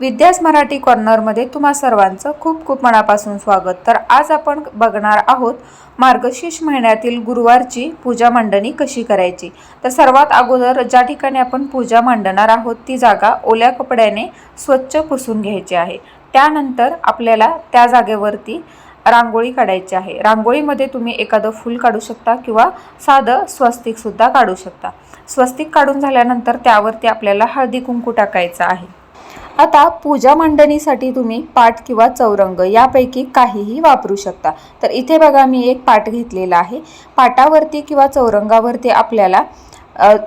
विद्यास मराठी कॉर्नरमध्ये तुम्हा सर्वांचं खूप खूप मनापासून स्वागत. तर आज आपण बघणार आहोत मार्गशीर्ष महिन्यातील गुरुवारची पूजा मांडणी कशी करायची? तर सर्वात अगोदर ज्या ठिकाणी आपण पूजा मांडणार आहोत ती जागा ओल्या कपड्याने स्वच्छ पुसून घ्यायची आहे. त्यानंतर आपल्याला त्या जागेवरती रांगोळी काढायची आहे. रांगोळीमध्ये तुम्ही एखादं फूल काढू शकता किंवा साधं स्वस्तिकसुद्धा काढू शकता. स्वस्तिक काढून झाल्यानंतर त्यावरती आपल्याला हळदी कुंकू टाकायचं आहे. आता पूजा मांडणीसाठी तुम्ही पाट किंवा चौरंग यापैकी काहीही वापरू शकता. तर इथे बघा मी एक पाट घेतलेला आहे. पाटावरती किंवा चौरंगावरती आपल्याला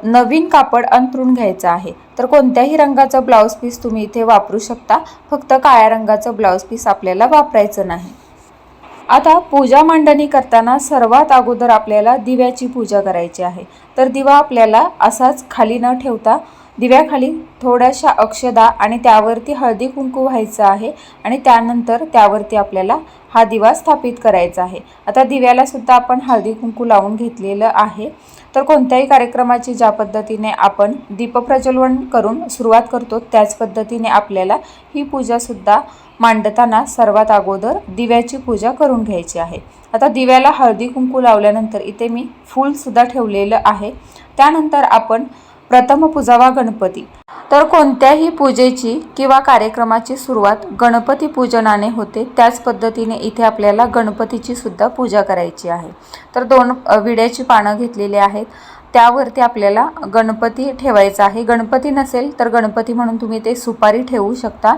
नवीन कापड अंथरून घ्यायचं आहे. तर कोणत्याही रंगाचं ब्लाऊज पीस तुम्ही इथे वापरू शकता. फक्त काळ्या रंगाचं ब्लाऊज पीस आपल्याला वापरायचं नाही. आता पूजा मांडणी करताना सर्वात अगोदर आपल्याला दिव्याची पूजा करायची आहे. तर दिवा आपल्याला असाच खाली न ठेवता दिव्याखाली थोड्याशा अक्षदा आणि त्यावरती हळदी कुंकू व्हायचं आहे आणि त्यानंतर त्यावरती आपल्याला हा दिवा स्थापित करायचा आहे. आता दिव्याला सुद्धा आपण हळदी कुंकू लावून घेतलेलं आहे. तर कोणत्याही कार्यक्रमाची ज्या पद्धतीने आपण दीपप्रज्वलन करून सुरुवात करतो त्याच पद्धतीने आपल्याला ही पूजासुद्धा मांडताना सर्वात अगोदर दिव्याची पूजा करून घ्यायची आहे. आता दिव्याला हळदी कुंकू लावल्यानंतर इथे मी फूलसुद्धा ठेवलेलं आहे. त्यानंतर आपण प्रथम पूजावा गणपती. तर कोणत्याही पूजेची किंवा कार्यक्रमाची सुरुवात गणपती पूजनाने होते. त्याच पद्धतीने इथे आपल्याला गणपतीची सुद्धा पूजा करायची आहे. तर दोन विड्याची पानं घेतलेली आहेत. त्यावरती आपल्याला गणपती ठेवायचा आहे. गणपती नसेल तर गणपती म्हणून तुम्ही ते सुपारी ठेवू शकता.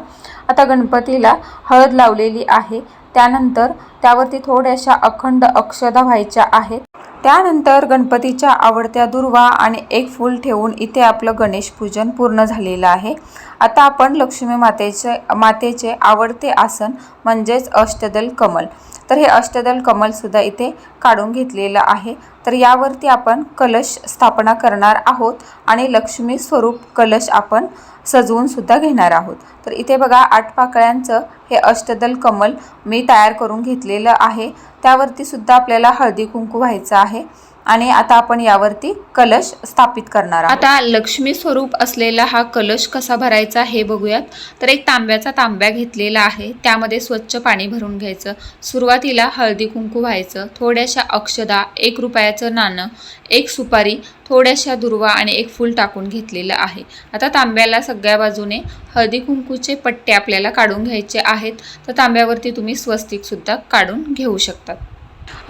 आता गणपतीला हळद लावलेली आहे. त्यानंतर त्यावरती थोड्याशा अखंड अक्षदा व्हायच्या आहेत. त्यानंतर गणपतीच्या आवडत्या दुर्वा आणि एक फूल ठेवून इथे आपलं गणेश पूजन पूर्ण झालेलं आहे. आता आपण लक्ष्मी मातेचे मातेचे आवडते आसन म्हणजेच अष्टदल कमल. तर हे अष्टदल कमलसुद्धा इथे काढून घेतलेलं आहे. तर यावरती आपण कलश स्थापना करणार आहोत आणि लक्ष्मी स्वरूप कलश आपण सजवून सुद्धा घेणार आहोत. तर इथे बघा आठ पाकळ्यांचं हे अष्टदल कमल मी तयार करून घेतलेलं आहे. त्यावरती सुद्धा आपल्याला हळदी कुंकू व्हायचं आहे. आणि आता आपण यावरती कलश स्थापित करणार आहोत. आता लक्ष्मी स्वरूप असलेला हा कलश कसा भरायचा हे बघूयात. तर एक तांब्याचा तांब्या घेतलेला आहे. त्यामध्ये स्वच्छ पाणी भरून घ्यायचं. सुरुवातीला हळदी कुंकू व्हायचं. थोड्याशा अक्षदा एक रुपयाचं नाणं एक सुपारी थोड्याशा दुर्वा आणि एक फूल टाकून घेतलेलं आहे. आता तांब्याला सगळ्या बाजूने हळदी कुंकूचे पट्टे आपल्याला काढून घ्यायचे आहेत. तर तांब्यावरती तुम्ही स्वस्तिकसुद्धा काढून घेऊ शकतात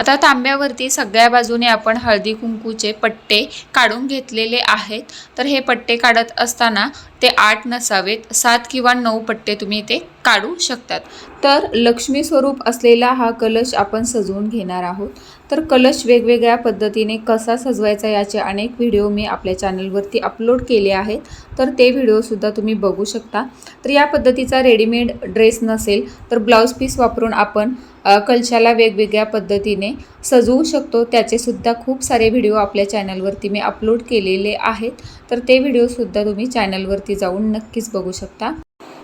आता तांब्यावरती सगळ्या बाजूने आपण हळदी कुंकूचे पट्टे काढून घेतलेले आहेत. तर हे पट्टे काढत असताना ते आठ नसावेत सात किंवा नऊ पट्टे तुम्ही ते काढू शकतात. तर लक्ष्मी स्वरूप असलेला हा कलश आपण सजवून घेणार आहोत. तर कलश वेगवेगळ्या पद्धतीने कसा सजवायचा याचे अनेक व्हिडिओ मी आपल्या चॅनलवरती अपलोड केले आहेत. तर ते व्हिडिओसुद्धा तुम्ही बघू शकता. तर या पद्धतीचा रेडीमेड ड्रेस नसेल तर ब्लाऊज पीस वापरून आपण कलशाला वेगवेगळ्या पद्धतीने सजवू शकतो. त्याचेसुद्धा खूप सारे व्हिडिओ आपल्या चॅनलवरती मी अपलोड केलेले आहेत. तर ते व्हिडिओसुद्धा तुम्ही चॅनलवरती जाऊन नक्कीच बघू शकता.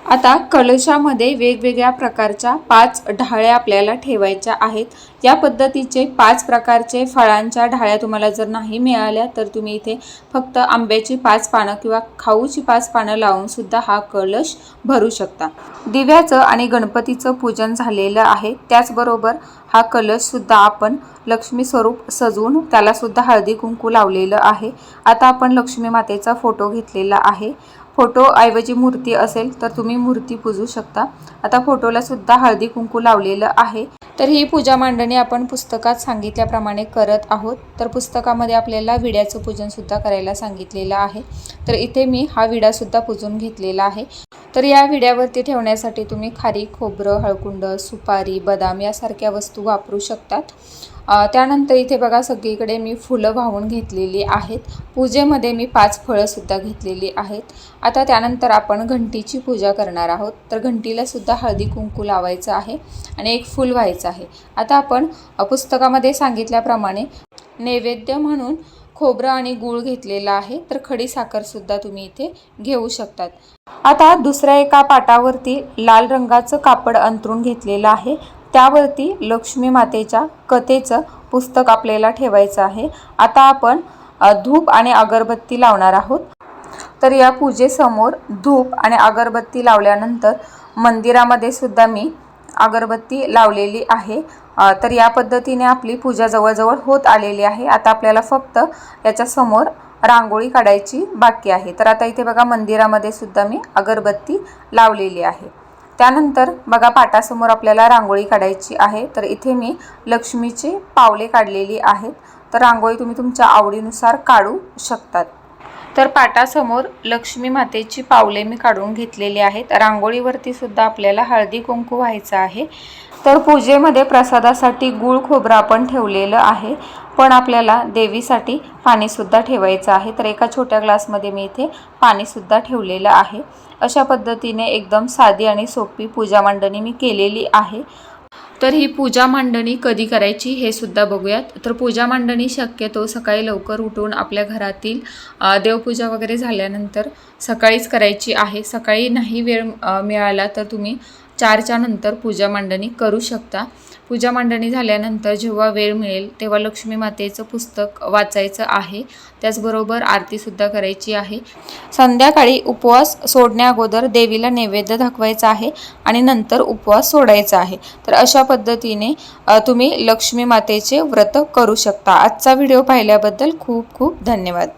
आता कलशामध्ये वेगवेगळ्या प्रकारच्या पाच ढाळ्या आपल्याला ठेवायच्या आहेत. या पद्धतीचे पाच प्रकारचे फळांच्या ढाळ्या तुम्हाला जर नाही मिळाल्या तर तुम्ही इथे फक्त आंब्याची पाच पानं किंवा खाऊची पाच पानं लावून सुद्धा हा कलश भरू शकता. दिव्याचं आणि गणपतीचं पूजन झालेलं आहे. त्याचबरोबर हा कलशसुद्धा आपण लक्ष्मी स्वरूप सजवून त्यालासुद्धा हळदी कुंकू लावलेलं आहे. आता आपण लक्ष्मी मातेचा फोटो घेतलेला आहे. फोटो ऐवजी मूर्ती असेल तर तुम्ही मूर्ती पूजू शकता. आता फोटोला सुद्धा हळदी कुंकू लावलेलं आहे. तर ही पूजा मांडणी आपण पुस्तकात सांगितल्याप्रमाणे करत आहोत. तर पुस्तकामध्ये आपल्याला विड्याचं पूजनसुद्धा करायला सांगितलेलं आहे. तर इथे मी हा विडासुद्धा पूजून घेतलेला आहे. तर या विड्यावरती ठेवण्यासाठी तुम्ही खारी खोबरं हळकुंड सुपारी बदाम यासारख्या वस्तू वापरू शकतात. त्यानंतर इथे बघा सगळीकडे मी फुलं वाहून घेतलेली आहेत. पूजेमध्ये मी पाच फळंसुद्धा घेतलेली आहेत. आता त्यानंतर आपण घंटीची पूजा करणार आहोत. तर घंटीलासुद्धा हळदी कुंकू लावायचं आहे आणि एक फूल व्हायचं आहे. आता आपण पुस्तकामध्ये सांगितल्याप्रमाणे नैवेद्य म्हणून खोबरं आणि गूळ घेतलेला आहे तर खडी साखरसुद्धा तुम्ही इथे घेऊ शकतात. आता दुसऱ्या एका पाटावरती लाल रंगाचं कापड अंतरून घेतलेलं आहे. त्यावरती लक्ष्मी मातेच्या कथेचं पुस्तक आपल्याला ठेवायचं आहे. आता आपण धूप आणि अगरबत्ती लावणार आहोत. तर या पूजेसमोर धूप आणि अगरबत्ती लावल्यानंतर मंदिरामध्ये सुद्धा मी अगरबत्ती लावलेली आहे. तर या पद्धतीने आपली पूजा जवळजवळ होत आलेली आहे. आता आपल्याला फक्त याच्यासमोर रांगोळी काढायची बाकी आहे. तर आता इथे बघा मंदिरामध्ये सुद्धा मी अगरबत्ती लावलेली आहे. त्यानंतर बघा पाटासमोर आपल्याला रांगोळी काढायची आहे. तर इथे मी लक्ष्मीची पावले काढलेली आहेत. तर रांगोळी तुम्ही तुमच्या आवडीनुसार काढू शकतात. तर पाटासमोर लक्ष्मी मातेची पावले मी काढून घेतलेली आहेत. रांगोळीवरती सुद्धा आपल्याला हळदी कुंकू व्हायचं आहे. तर पूजेमध्ये प्रसादासाठी गूळ खोबरं आपण ठेवलेलं आहे. पण आपल्याला देवीसाठी पाणीसुद्धा ठेवायचं आहे. तर एका छोट्या ग्लासमध्ये मी इथे पाणीसुद्धा ठेवलेलं आहे. अशा पद्धतीने एकदम साधी आणि सोपी पूजा मांडणी मी केलेली आहे. तर ही पूजा मांडणी कधी करायची हे सुद्धा बघूयात. तर पूजा मांडणी शक्यतो सकाळी लवकर उठून आपल्या घरातील देवपूजा वगैरे झाल्यानंतर सकाळीच करायची आहे. सकाळी नाही वेळ मिळाला तर तुम्ही चारच्या नंतर पूजा मांडणी करू शकता. पूजा मांडणी झाल्यानंतर जेव्हा वेळ मिळेल तेव्हा लक्ष्मी मातेचं पुस्तक वाचायचं आहे. त्याचबरोबर आरतीसुद्धा करायची आहे. संध्याकाळी उपवास सोडण्या अगोदर देवीला नैवेद्य दाखवायचा आहे आणि नंतर उपवास सोडायचा आहे. तर अशा पद्धतीने तुम्ही लक्ष्मी मातेचे व्रत करू शकता. आजचा व्हिडिओ पाहिल्याबद्दल खूप खूप धन्यवाद.